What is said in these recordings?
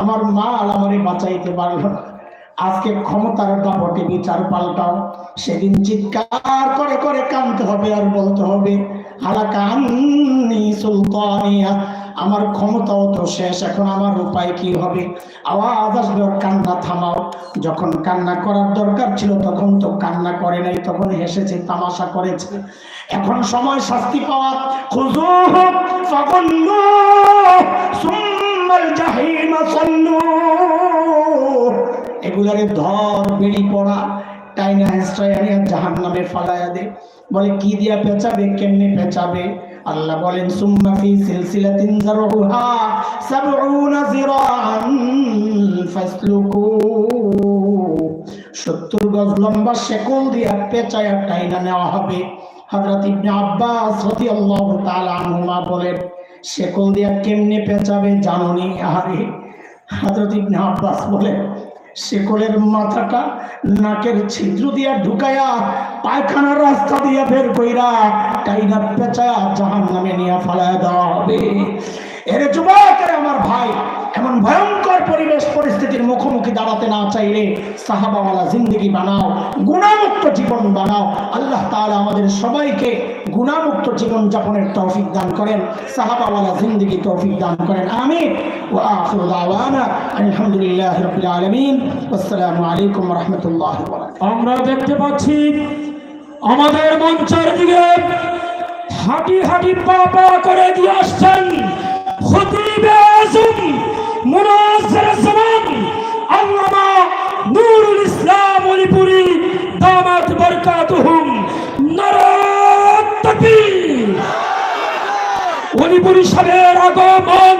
আমার মাল আমারে বাঁচাইতে পারল আজকে ক্ষমতার দাপটে বিচার পাল্টাও। সেদিন চিৎকার করে করে কানতে হবে আর বলতে হবে, হালাকান্নি সুলতানিয়া, আমার ক্ষমতাও তো শেষ, এখন আমার উপায় কি হবে? আওয়াজ আসবে কান্না থামাও। যখন কান্না করার দরকার ছিল, তখন তো কান্না করে নাই, তখন হেসেছে, তামাশা করেছে। এখন সময় শাস্তি পাওয়া। সাল্লু এগুলারে ধর, বিড়ি পড়া, টাইনা হেস্টাইয়া জাহান নামে ফালাইয়া দে। বলে, কি দিয়া পেঁচাবে, কেমনে পেঁচাবে? আল্লাহ বলেন, সুম্মা ফি সিলসিলাতিন যারহুহা সাবউনা যিরাআন ফাসলুকু। 70 গজ লম্বা শেকল দিয়া টাইনা নেওয়া হবে। হযরত ইবনে আব্বাস বলেন শেকল দিয়া কেমনে পেঁচাবে জানোনি? আরে হযরত ইবনে আব্বাস বলেন শেকলের মাথাটা নাকের ছিদ্র দিয়া ঢুকায়া পায়খানার রাস্তা দিয়া বের কইরা টাইনা পেঁচায়া জাহান নামে নিয়ে ফালায় দেওয়া হবে এরে যুবকের আমার ভাই, এমন ভয়ঙ্কর পরিবেশ, পরিস্থিতির মুখোমুখি দাঁড়াতে না চাইলে সাহাবাওয়ালা জিন্দগি বানাও, গুণামুক্ত জীবন বানাও। আল্লাহ তাআলা আমাদের সবাইকে গুণামুক্ত জীবন যাপনের তৌফিক দান করেন, সাহাবাওয়ালা জিন্দগি তৌফিক দান করেন, আমিন। ওয়া আখিরু দাওয়ানা আলহামদুলিল্লাহি রাব্বিল আলামিন। আসসালামু আলাইকুম রাহমাতুল্লাহি আমরা দেখতে পাচ্ছি আমাদের মঞ্চের দিকে হাঁটি হাঁটি পা পা করে দিয়ে আসছেন খতিবে আজম মুনাজ্জার জামান, আল্লামা অলিপুরি সাহেবের আগমন।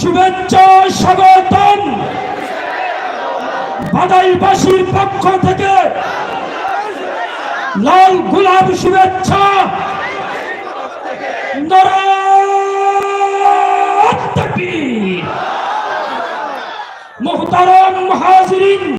শুভেচ্ছা স্বাগতম। বাদাইবাসীর পক্ষ থেকে লাল গোলাপ শুভেচ্ছা। মোহতারাম মহাজিরিন